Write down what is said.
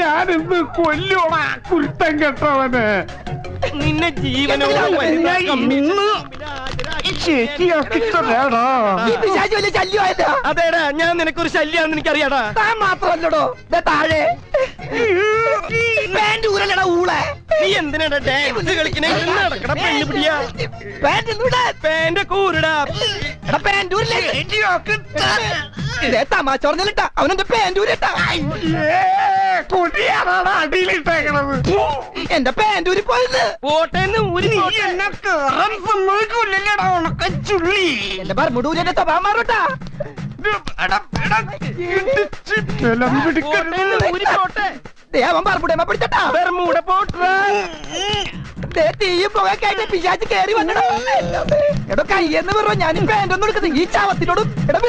ഞാൻ ഇന്ന് കൊല്ലോടാ കുരുത്തം കെട്ടവന്. നിന്നെ ജീവനും വലുതാക്കാം. ശരിയാക്കി തരാടാ ഈ പിശാചി വലിയ ശല്യമായല്ലോ അതേടാ ഞാൻ നിനക്കൊരു ശല്യാന്ന് എനിക്കറിയാടാ. താൻ മാത്രമല്ലടോ. ദേ താഴെ. പാന്റ് ഊരല്ലടാ ഊളെ. നീ എന്തിനാടാ ഡാൻസ് കളിക്കണേ? നടക്കട പെണ്ണ് പിടിയാ. പാന്റ് പാന്റ് കൂരടാ പാന്റ് ഊരില്ലേ? തമാശ പറഞ്ഞിട്ടാ അവനെന്റെ പാന്റ് ഊരിട്ടാ? അടിയിലിട്ടേക്കണത് എന്റെ പാന്റ് പോയത് പോട്ടേന്ന് ഊരി നീ എന്നെ കേറാൻ ഉണക്ക ചുള്ളി. എന്റെ എന്റെ സ്വഭാവം മാറൂട്ടാ. അവൻ പിടിച്ചട്ടാ. ബെർമൂട പോട്ടാ. തീയും പുകയൊക്കെ പിശാച്ച് പിശാച് കേറി വന്നടാ. എടോ കയ്യെന്ന് പറ ഞാൻ പാന്റ് ഒന്നും എടുക്കുന്നത് ഈ ചാവത്തിനോടും എടാ